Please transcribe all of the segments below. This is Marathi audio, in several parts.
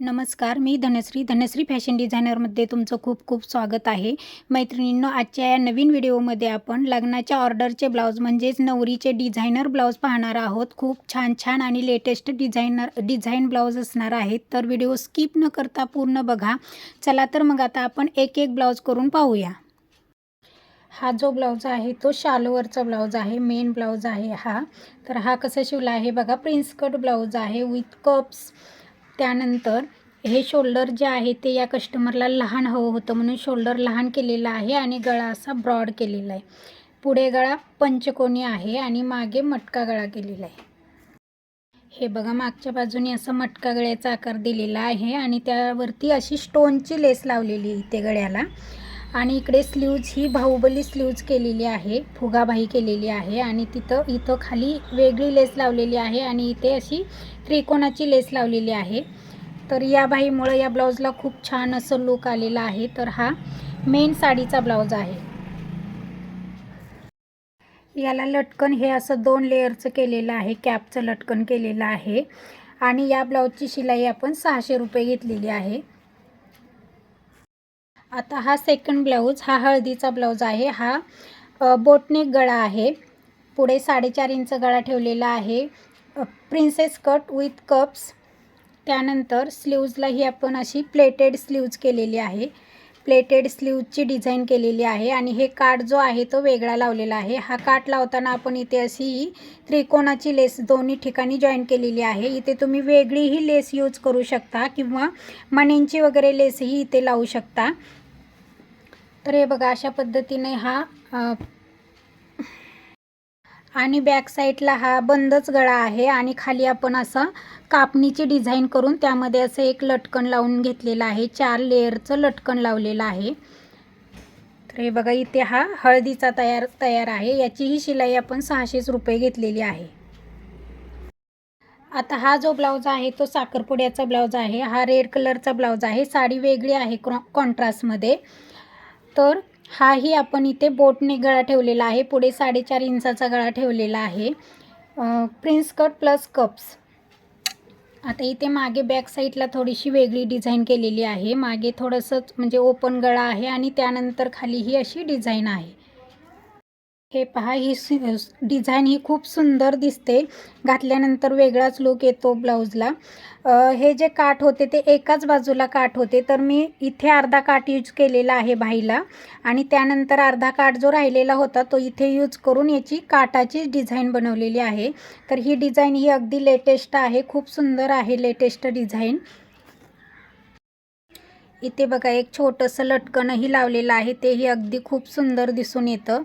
नमस्कार मी धनश्री. धनश्री फॅशन डिझायनरमध्ये तुमचं खूप खूप स्वागत आहे. मैत्रिणींनो आजच्या या नवीन व्हिडिओमध्ये आपण लग्नाच्या ऑर्डरचे ब्लाऊज म्हणजेच नवरीचे डिझायनर ब्लाऊज पाहणार आहोत. खूप छान छान आणि लेटेस्ट डिझायनर डिझाईन ब्लाऊज असणार आहेत. तर व्हिडिओ स्किप न करता पूर्ण बघा. चला तर मग आता आपण एक एक ब्लाऊज करून पाहूया. हा जो ब्लाऊज आहे तो शालोवरचा ब्लाऊज आहे मेन ब्लाऊज आहे हा. तर हा कसा शिवला आहे बघा. प्रिन्स कट ब्लाऊज आहे विथ कप्स. त्यानंतर हे शोल्डर जे आहे ते या कस्टमरला लहान हवं होतं म्हणून शोल्डर लहान केलेला आहे आणि गळा असा ब्रॉड केलेला आहे. पुढे गळा पंचकोनी आहे आणि मागे मटका गळा केलेला आहे. हे बघा मागच्या बाजूने असं मटका गळ्याचा आकार दिलेला आहे आणि त्यावरती अशी स्टोनची लेस लावलेली आहे इथे गळ्याला. आणि इकडे स्लीव्ज ही बाहुबली स्लीव्ज केलेली आहे फुगाबाई केलेली आहे आणि तिथं इथं खाली वेगळी लेस लावलेली आहे आणि इथे अशी त्रिकोणाची लेस लावलेली आहे. तर या बाईमुळं या ब्लाऊजला खूप छान असं लुक आलेला आहे. तर हा मेन साडीचा ब्लाऊज आहे. याला लटकन हे असं दोन लेअरचं केलेलं आहे. कॅपचं लटकन केलेलं आहे. आणि या ब्लाऊजची शिलाई आपण सहाशे रुपये घेतलेली आहे. आता हा सेकंड ब्लाऊज हा हळदीचा ब्लाऊज आहे. हा बोटनेक गळा आहे. पुढे साडेचार इंच गळा ठेवलेला आहे. प्रिन्सेस कट विथ कप्स त्यानंतर स्लीव्जलाही आपण अशी प्लेटेड स्लीव्ज केलेली आहे. प्लेटेड स्लीव्जची डिझाईन केलेली आहे आणि हे काठ जो आहे तो वेगळा लावलेला आहे. हा काठ लावताना आपण इथे अशी त्रिकोणाची लेस दोन्ही ठिकाणी जॉईन केलेली आहे. इथे तुम्ही वेगळीही लेस यूज करू शकता किंवा मण्यांची वगैरे लेसही इथे लावू शकता. तर हे बघा अशा पद्धतीने हा आणि बॅक साईडला हा बंदच गळा आहे आणि खाली आपण असं कापणीची डिझाईन करून त्यामध्ये असं एक लटकन लावून घेतलेलं आहे. चार लेअरचं लटकन लावलेलं आहे. तर हे बघा इथे हा हळदीचा तयार तयार आहे. याचीही शिलाई आपण सहाशेच रुपये घेतलेली आहे. आता हा जो ब्लाऊज आहे तो साखरपुड्याचा ब्लाऊज आहे. हा रेड कलरचा ब्लाऊज आहे. साडी वेगळी आहे क्रॉ कॉन्ट्रास्टमध्ये तर हाही आपण इथे बोटने गळा ठेवलेला आहे. पुढे साडेचार इंचाचा गळा ठेवलेला आहे. Prince cut plus cups. आता इथे मागे बॅक साईडला थोडीशी वेगळी डिझाईन केलेली आहे. मागे थोडंसंच म्हणजे ओपन गळा आहे आणि त्यानंतर खाली ही अशी डिझाईन आहे. हे पहा ही सु डिझाईन ही खूप सुंदर दिसते. घातल्यानंतर वेगळाच लुक येतो ब्लाऊजला हे जे काठ होते ते एकाच बाजूला काठ होते. तर मी इथे अर्धा काठ यूज केलेला आहे बाईला. आणि त्यानंतर अर्धा काठ जो राहिलेला होता तो इथे यूज करून याची काठाची डिझाईन बनवलेली आहे. तर ही डिझाईन ही अगदी लेटेस्ट आहे. खूप सुंदर आहे लेटेस्ट डिझाईन इथे बघा एक छोटंसं लटकनही लावलेलं आहे. तेही अगदी खूप सुंदर दिसून येतं.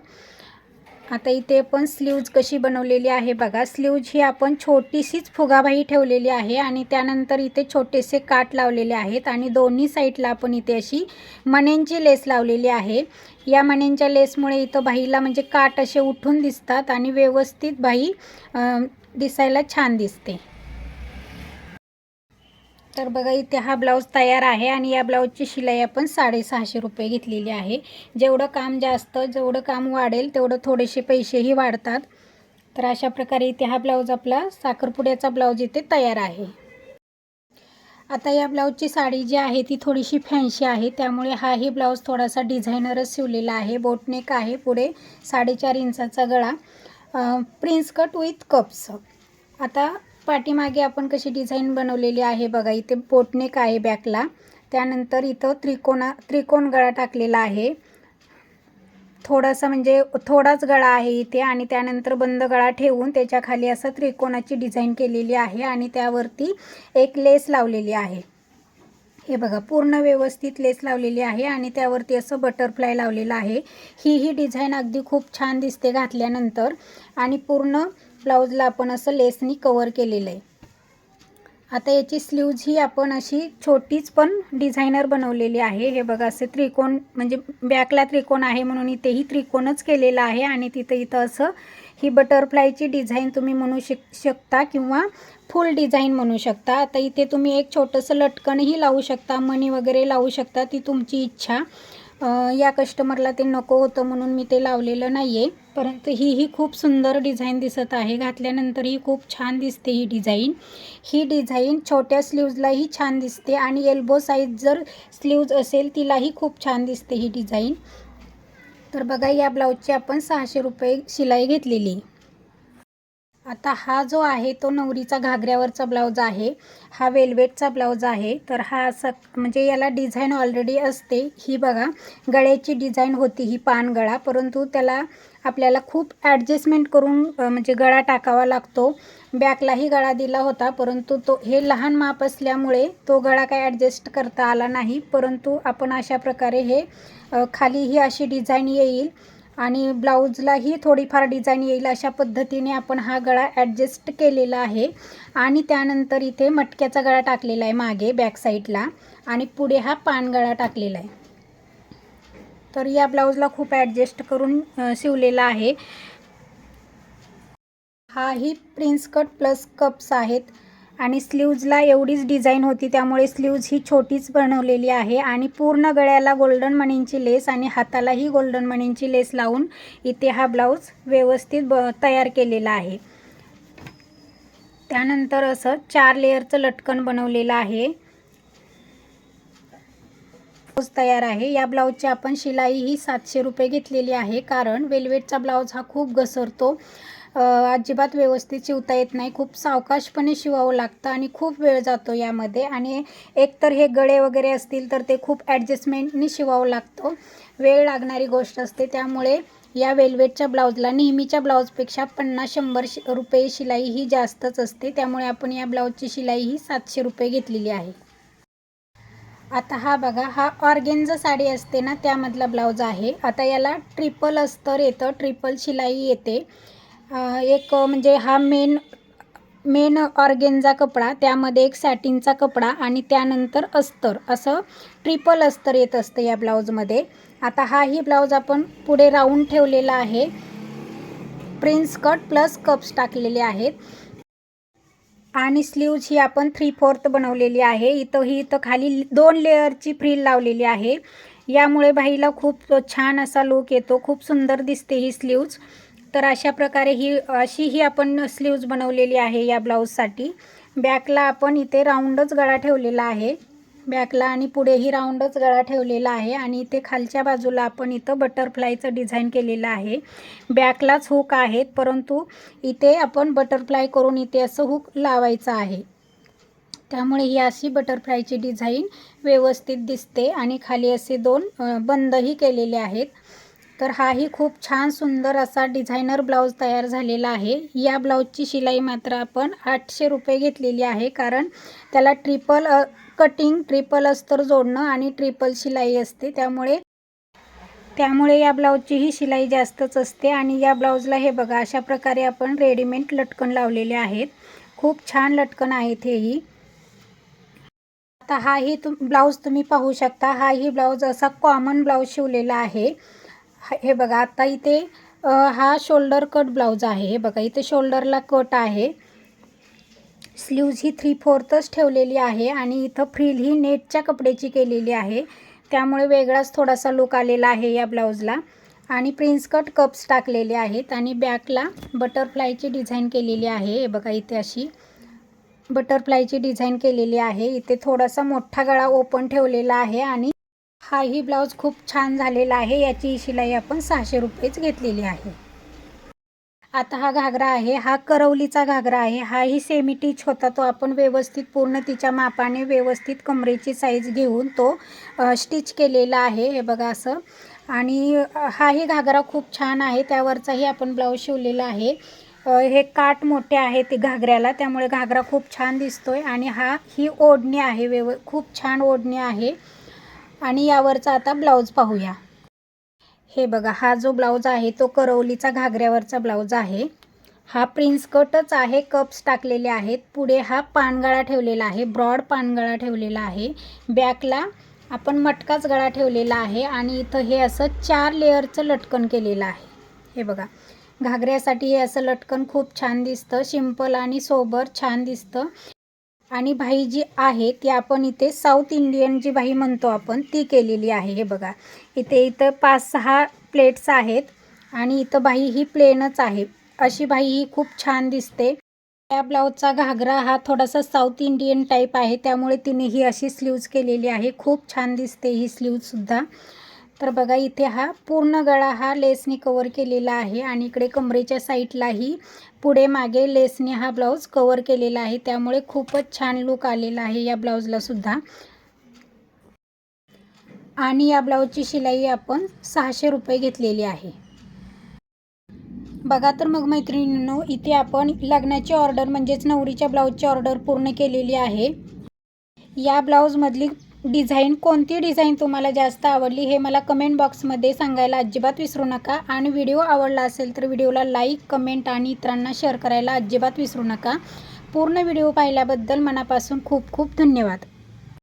आता इथे पण स्लीव्ज कशी बनवलेली आहे बघा. स्लीव्ज ही आपण छोटीशीच फुगाबाई ठेवलेली आहे आणि त्यानंतर इथे छोटेसे काठ लावलेले आहेत आणि दोन्ही साईडला आपण इथे अशी मण्यांची लेस लावलेली आहे. या मण्यांच्या लेसमुळे इथं बाईला म्हणजे काठ असे उठून दिसतात आणि व्यवस्थित बाई दिसायला छान दिसते. तर बघा इथे हा ब्लाऊज तयार आहे आणि या ब्लाऊजची शिलाई आपण साडेसहाशे रुपये घेतलेली आहे. जेवढं काम जास्त जेवढं काम वाढेल तेवढं थोडेसे पैसेही वाढतात. तर अशा प्रकारे इथे हा ब्लाऊज आपला साखरपुड्याचा ब्लाऊज इथे तयार आहे. आता या ब्लाऊजची साडी जी आहे ती थोडीशी फॅन्सी आहे. त्यामुळे हाही ब्लाऊज थोडासा डिझायनरच शिवलेला आहे. बोटनेक आहे पुढे साडेचार इंचाचा गळा. Prince cut with cups. आता पाठीमागे आपण कशी डिझाईन बनवलेली आहे बघा इथे पोटनेक आहे बॅकला. त्यानंतर इथं त्रिकोणा त्रिकोण गळा टाकलेला आहे. थोडासा म्हणजे थोडाच गळा आहे इथे आणि त्यानंतर बंद गळा ठेवून त्याच्याखाली असं त्रिकोणाची डिझाईन केलेली आहे आणि त्यावरती एक लेस लावलेली आहे. हे बघा पूर्ण व्यवस्थित लेस लावलेली आहे आणि त्यावरती असं बटरफ्लाय लावलेलं आहे. ही ही डिझाईन अगदी खूप छान दिसते घातल्यानंतर आणि पूर्ण ब्लाऊजला आपण असं लेसनी कवर केलेलं आहे. आता याची स्लीव्ज ही आपण अशी छोटीच पण डिझायनर बनवलेली आहे. हे बघा असे त्रिकोण म्हणजे बॅकला त्रिकोण आहे म्हणून इथेही त्रिकोणच केलेला आहे आणि तिथं इथं असं ही बटरफ्लायची डिझाईन तुम्ही म्हणू शक शकता किंवा फुल डिझाईन म्हणू शकता. आता इथे तुम्ही एक छोटंसं लटकनही लावू शकता मणी वगैरे लावू शकता ती तुमची इच्छा. या कस्टमरला ते नको होतं म्हणून मी ते लावलेलं नाही आहे परंतु ही ही खूप सुंदर डिझाईन दिसत आहे. घातल्यानंतर ही खूप छान दिसते ही डिझाईन ही डिझाईन छोट्या स्लीव्जलाही छान दिसते आणि एल्बो साईज जर स्लीव्ज असेल तिलाही खूप छान दिसते ही डिझाईन तर बघा या ब्लाऊजची आपण सहाशे रुपये शिलाई घेतलेली आता हा जो आहे तो नवरीचा घागऱ्यावरचा ब्लाऊज आहे. हा वेल्वेटचा ब्लाऊज आहे. तर हा असा म्हणजे याला डिझाईन ऑलरेडी असते. ही बघा गळ्याची डिझाईन होती ही पान गळा. परंतु त्याला आपल्याला खूप ॲडजस्टमेंट करून म्हणजे गळा टाकावा लागतो. बॅकलाही गळा दिला होता. परंतु तो हे लहान माप असल्यामुळे तो गळा काय ॲडजस्ट करता आला नाही. परंतु आपण अशा प्रकारे हे खाली ही अशी डिझाईन येईल. आणि ब्लाऊजलाही थोडीफार डिझाईन येईल अशा पद्धतीने आपण हा गळा ॲडजस्ट केलेला आहे. आणि त्यानंतर इथे मटक्याचा गळा टाकलेला आहे मागे बॅक साईडला. आणि पुढे हा पानगळा टाकलेला आहे. तर या ब्लाऊजला खूप ॲडजस्ट करून शिवलेला आहे. हाही प्रिन्स कट प्लस कप्स आहेत. आणि स्लीव्जला एवढीच डिझाईन होती त्यामुळे स्लीव्ज ही छोटीच बनवलेली आहे. आणि पूर्ण गळ्याला गोल्डन मणींची लेस आणि हातालाही गोल्डन मणींची लेस लावून इथे हा ब्लाऊज व्यवस्थित ब तयार केलेला आहे. त्यानंतर असं चार लेअरचं लटकन बनवलेलं आहे. ब्लाऊज तयार आहे. या ब्लाऊजची आपण शिलाई ही सातशे रुपये घेतलेली आहे. कारण वेल्वेटचा ब्लाऊज हा खूप घसरतो. अजिबात व्यवस्थित शिवता येत नाही. खूप सावकाशपणे शिवावं लागतं आणि खूप वेळ जातो यामध्ये. आणि एकतर हे गळे वगैरे असतील तर ते खूप ॲडजस्टमेंटने शिवावं लागतं. वेळ लागणारी गोष्ट असते. त्यामुळे या वेल्वेटच्या ब्लाऊजला नेहमीच्या ब्लाऊजपेक्षा पन्नास शंभर शि रुपये शिलाई ही जास्तच असते. त्यामुळे आपण या ब्लाऊजची शिलाई ही सातशे रुपये घेतलेली आहे. आता हा बघा हा ऑर्गेन्झा साडी असते ना त्यामधला ब्लाऊज आहे. आता याला ट्रिपल अस्तर येतं ट्रिपल शिलाई येते. एक म्हणजे हा मेन मेन ऑर्गेन्झा कपडा त्यामध्ये एक सॅटिनचा कपडा आणि त्यानंतर अस्तर. असं ट्रिपल अस्तर येत असतं या ब्लाऊजमध्ये. आता हाही ब्लाऊज आपण पुढे राऊंड ठेवलेला आहे. प्रिन्स कट प्लस कप्स टाकलेले आहेत. आणि स्लीव्ज ही आपण थ्री फोर्थ बनवलेली आहे. इथं ही इथं खाली दोन लेअरची फ्रील लावलेली आहे. यामुळे बाईला खूप छान असा लुक येतो. खूप सुंदर दिसते ही स्लीव्ज तर अशा प्रकारे ही अशी ही आपण स्लीव्ज बनवलेली आहे या ब्लाऊजसाठी बॅकला आपण इथे राऊंडच गळा ठेवलेला आहे. बॅकला आणि पुढेही राऊंडच गळा ठेवलेला आहे आणि इथे खालच्या बाजूला आपण इथं बटरफ्लायचं डिझाईन केलेलं आहे. बॅकलाच हुक आहेत परंतु इथे आपण बटरफ्लाय करून इथे असं हुक लावायचं आहे. त्यामुळे ही अशी बटरफ्लायची डिझाईन व्यवस्थित दिसते आणि खाली असे दोन बंदही केलेले आहेत. तर हाही खूप छान सुंदर असा डिझायनर ब्लाऊज तयार झालेला आहे. या ब्लाऊजची शिलाई मात्र आपण आठशे रुपये घेतलेली आहे कारण त्याला ट्रिपल कटिंग ट्रिपल अस्तर जोडणं आणि ट्रिपल शिलाई असते. त्यामुळे त्यामुळे या ब्लाऊजची ही शिलाई जास्तच असते आणि या ब्लाऊजला हे बघा अशा प्रकारे आपण रेडीमेड लटकन लावलेले आहेत. खूप छान लटकन आहेत हेही. आता हाही तुम ब्लाऊज तुम्ही पाहू शकता. हाही ब्लाऊज असा कॉमन ब्लाऊज शिवलेला आहे. हे बघा आता इथे हा शोल्डर कट ब्लाऊज आहे. हे बघा इथे शोल्डरला कट आहे. स्लीव्ज ही थ्री फोर्थच ठेवलेली आहे आणि इथं फ्रील ही नेटच्या कपड्याची केलेली आहे. त्यामुळे वेगळाच थोडासा लुक आलेला आहे या ब्लाऊजला आणि प्रिन्स कट कप्स टाकलेले आहेत आणि बॅकला बटरफ्लायची डिझाईन केलेली आहे. हे बघा इथे अशी बटरफ्लायची डिझाईन केलेली आहे. इथे थोडासा मोठा गळा ओपन ठेवलेला आहे आणि हाही ब्लाऊज खूप छान झालेला आहे. याची शिलाई आपण सहाशे रुपयेच घेतलेली आहे. आता हा घागरा आहे. हा करवलीचा घागरा आहे. हाही सेमी टीच होता. तो आपण व्यवस्थित पूर्ण तिच्या मापाने व्यवस्थित कमरेची साईज घेऊन तो स्टिच केलेला आहे. हे बघा असं. आणि हाही घागरा खूप छान आहे. त्यावरचाही आपण ब्लाऊज शिवलेला आहे. हे काठ मोठे आहे ते घागऱ्याला. त्यामुळे घागरा खूप छान दिसतोय. आणि हा ही ओढणी आहे. व्यव खूप छान ओढणी आहे. आणि यावरचा आता ब्लाऊज पाहूया. हे बघा हा जो ब्लाऊज आहे तो करवलीचा घागऱ्यावरचा ब्लाऊज आहे. हा प्रिन्स कटच आहे कप्स टाकलेले आहेत. पुढे हा पानगळा ठेवलेला आहे ब्रॉड पानगळा ठेवलेला आहे. बॅकला आपण मटकाच गळा ठेवलेला आहे आणि इथं हे असं चार लेअरचं लटकन केलेलं आहे. हे बघा घागऱ्यासाठी हे असं लटकन खूप छान दिसतं सिंपल आणि सोबर छान दिसतं. आणि भाई जी आहे ती आपण इथे साऊथ इंडियन जी भाई म्हणतो आपण ती केलेली आहे. हे बघा इथे इथं पाच सहा प्लेट्स आहेत आणि इथं भाई ही प्लेनच आहे. अशी भाई ही खूप छान दिसते. या ब्लाऊजचा घागरा हा थोडासा साऊथ इंडियन टाईप आहे त्यामुळे तिने ही अशी स्लीव्ज केलेली आहे. खूप छान दिसते ही स्लीवसुद्धा तर बघा इथे हा पूर्ण गळा हा लेसने कवर केलेला आहे आणि इकडे कमरेच्या साईडलाही पुढे मागे लेसने हा ब्लाऊज कवर केलेला आहे. त्यामुळे खूपच छान लुक आलेला आहे या ब्लाऊजला सुद्धा. आणि या ब्लाऊजची शिलाई आपण सहाशे रुपये घेतलेली आहे. बघा तर मग मैत्रिणींनो इथे आपण लग्नाची ऑर्डर म्हणजेच नवरीच्या ब्लाऊजची ऑर्डर पूर्ण केलेली आहे. या ब्लाऊजमधली डिझाईन कोणती डिझाईन तुम्हाला जास्त आवडली हे मला कमेंट बॉक्समध्ये सांगायला अजिबात विसरू नका. आणि व्हिडिओ आवडला असेल तर व्हिडिओला लाईक कमेंट आणि इतरांना शेअर करायला अजिबात विसरू नका. पूर्ण व्हिडिओ पाहिल्याबद्दल मनापासून खूप खूप धन्यवाद.